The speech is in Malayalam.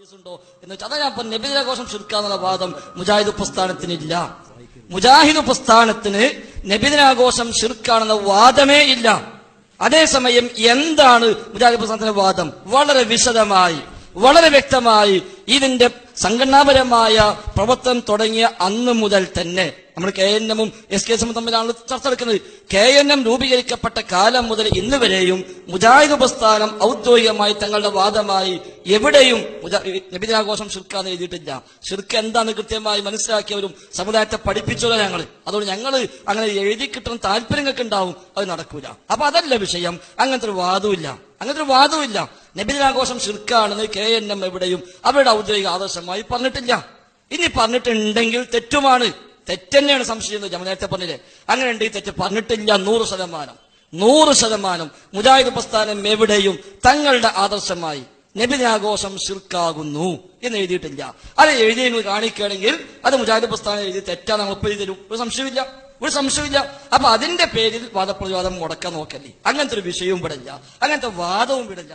ഉണ്ടോ എന്ന് വെച്ചാൽ അതാ ഞാൻ നബിദിനാഘോഷം ചുരുക്കാന്നുള്ള വാദം മുജാഹിദ് പ്രസ്ഥാനത്തിനില്ല. മുജാഹിദ് പ്രസ്ഥാനത്തിന് നബിദിനാഘോഷം ചുരുക്കാണെന്ന വാദമേ ഇല്ല. അതേസമയം എന്താണ് മുജാഹിദ് പ്രസ്ഥാനത്തിന്റെ വാദം? വളരെ വിശദമായി വളരെ വ്യക്തമായി ഇതിന്റെ സംഘടനാപരമായ പ്രവർത്തനം തുടങ്ങിയ അന്ന് മുതൽ തന്നെ. നമ്മൾ കെ എൻ എമ്മും എസ് കെ എസും തമ്മിലാണ് ചർച്ച നടക്കുന്നത്. കെ എൻ എം രൂപീകരിക്കപ്പെട്ട കാലം മുതൽ ഇന്ന് വരെയും മുജാഹിദ് പ്രസ്ഥാനം ഔദ്യോഗികമായി തങ്ങളുടെ വാദമായി എവിടെയും നബിദിനാഘോഷം ഷിർക്കാന്ന് എഴുതിയിട്ടില്ല. ഷിർക്ക് എന്താണെന്ന് കൃത്യമായി മനസ്സിലാക്കിയവരും സമുദായത്തെ പഠിപ്പിച്ചവരോ ഞങ്ങൾ അതുകൊണ്ട് ഞങ്ങൾ അങ്ങനെ എഴുതി കിട്ടുന്ന താല്പര്യങ്ങൾക്ക് ഉണ്ടാവും അത് നടക്കൂല. അപ്പൊ അതല്ല വിഷയം. അങ്ങനത്തെ ഒരു വാദമില്ല അങ്ങനത്തെ ഒരു വാദമില്ല നബിദിനാഘോഷം ഷിർക്കാണെന്ന് കെ എൻ എം എവിടെയും അവരുടെ ഔദ്യോഗിക ആദർശമായി പറഞ്ഞിട്ടില്ല. ഇനി പറഞ്ഞിട്ടുണ്ടെങ്കിൽ തെറ്റുമാണ്. തെറ്റന്നെയാണ് സംശയം ഞാൻ നേരത്തെ പറഞ്ഞില്ലേ? അങ്ങനെ ഈ തെറ്റ് പറഞ്ഞിട്ടില്ല നൂറ് ശതമാനം. നൂറ് ശതമാനം മുജാഹിദ് പ്രസ്ഥാനം എവിടെയും തങ്ങളുടെ ആദർശമായി നബിനാഘോഷം ശുർക്കാകുന്നു എന്ന് എഴുതിയിട്ടില്ല. അത് എഴുതി നിങ്ങൾ കാണിക്കുകയാണെങ്കിൽ അത് മുജാഹിദ് പ്രസ്ഥാനം എഴുതി തെറ്റാ നമ്മൾ എഴുതി തരും ഒരു സംശയമില്ല ഒരു സംശയമില്ല അപ്പൊ അതിന്റെ പേരിൽ വാദപ്രതിവാദം മുടക്കാൻ നോക്കല്ലേ? അങ്ങനത്തെ ഒരു വിഷയവും വിടില്ല അങ്ങനത്തെ വാദവും വിടില്ല